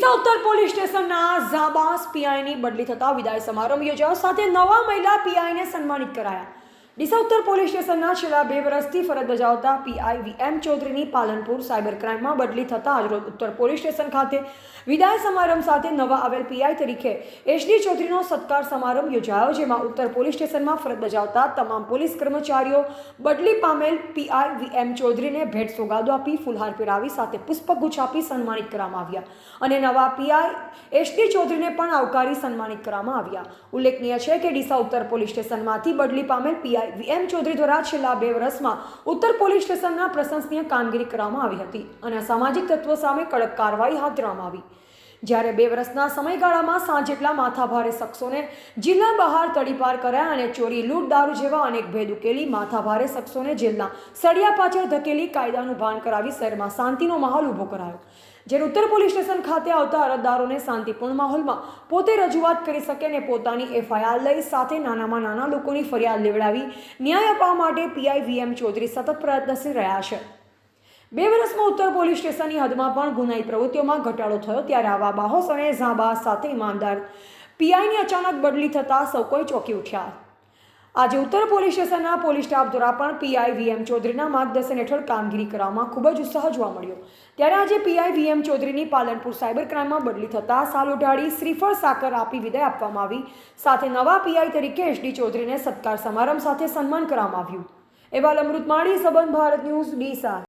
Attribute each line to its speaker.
Speaker 1: ડીસા ઉત્તર પોલીસ સ્ટેશનના ઝાબાસ પીઆઈની બદલી થતા વિદાય સમારંભ યોજાયો. સાથે નવા મહિલા પીઆઈને સન્માનિત કરાયા. ડીસા ઉત્તર પોલીસ સ્ટેશનના છેલ્લા બે વર્ષથી ફરજ બજાવતા પીઆઈ વી એમ ચૌધરીની પાલનપુર સાયબર ક્રાઇમમાં બદલી થતાં આજરોજ ઉત્તર પોલીસ સ્ટેશન ખાતે વિદાય સમારંભ સાથે નવા આવેલ પીઆઈ તરીકે એચડી ચૌધરીનો સત્કાર સમારંભ યોજાયો, જેમાં ઉત્તર પોલીસ સ્ટેશનમાં ફરજ બજાવતા તમામ પોલીસ કર્મચારીઓ બદલી પામેલ પીઆઈ વી એમ ચૌધરીને ભેટ સોગાદો આપી ફુલહાર પહેરાવી સાથે પુષ્પગુચ્છ આપી સન્માનિત કરવામાં આવ્યા અને નવા પીઆઈ એચડી ચૌધરીને પણ આવકારી સન્માનિત કરવામાં આવ્યા. ઉલ્લેખનીય છે કે ડીસા ઉત્તર પોલીસ સ્ટેશનમાંથી બદલી પામેલ પીઆઈ વી એમ ચૌધરી દ્વારા છેલ્લા બે વર્ષમાં ઉત્તર પોલીસ સ્ટેશનના પ્રશંસનીય કામગીરી કરવામાં આવી હતી અને સામાજિક તત્વો સામે કડક કાર્યવાહી હાથ ધરવામાં આવી. જ્યારે બે વર્ષના સમયગાળામાં સાંજ જેટલા માથાભારે શખ્સોને જિલ્લા બહાર તડીપાર કર્યા અને ચોરી, લૂંટ, દારૂ જેવા અનેક ભેદ ઉકેલી માથાભારે શખ્સોને જેલના સળિયા પાછળ ધકેલી કાયદાનું ભાન કરાવી શહેરમાં શાંતિનો માહોલ ઊભો કરાયો. જ્યારે ઉત્તર પોલીસ સ્ટેશન ખાતે આવતા અરજદારોને શાંતિપૂર્ણ માહોલમાં પોતે રજૂઆત કરી શકે અને પોતાની એફઆઈઆર લઈ સાથે નાનામાં નાના લોકોની ફરિયાદ લેવડાવી ન્યાય અપાવવા માટે પીઆઈ વીએમ ચૌધરી સતત પ્રયત્નશીલ રહ્યા છે. બે વર્ષમાં ઉત્તર પોલીસ સ્ટેશનની હદમાં પણ ગુનાઈ પ્રવૃત્તિઓમાં ઘટાડો થયો ત્યારે આવા બાહોસ અને ઝાંબા સાથે ઈમાનદાર પીઆઈની અચાનક બદલી થતાં સૌ કોઈ ચોંકી ઉઠ્યા. આજે ઉત્તર પોલીસ સ્ટેશનના પોલીસ સ્ટાફ દ્વારા પણ પીઆઈ વીએમ ચૌધરીના માર્ગદર્શન હેઠળ કામગીરી કરવામાં ખૂબ જ ઉત્સાહ જોવા મળ્યો. ત્યારે આજે પીઆઈ વીએમ ચૌધરીની પાલનપુર સાયબર ક્રાઇમમાં બદલી થતાં સાલ ઉઢાડી શ્રીફળ સાકર આપી વિદાય આપવામાં આવી. સાથે નવા પીઆઈ તરીકે એસડી ચૌધરીને સત્કાર સમારંભ સાથે સન્માન કરવામાં આવ્યું. એવા અમૃત માળી સંબંધ ભારત ન્યૂઝ ડીસા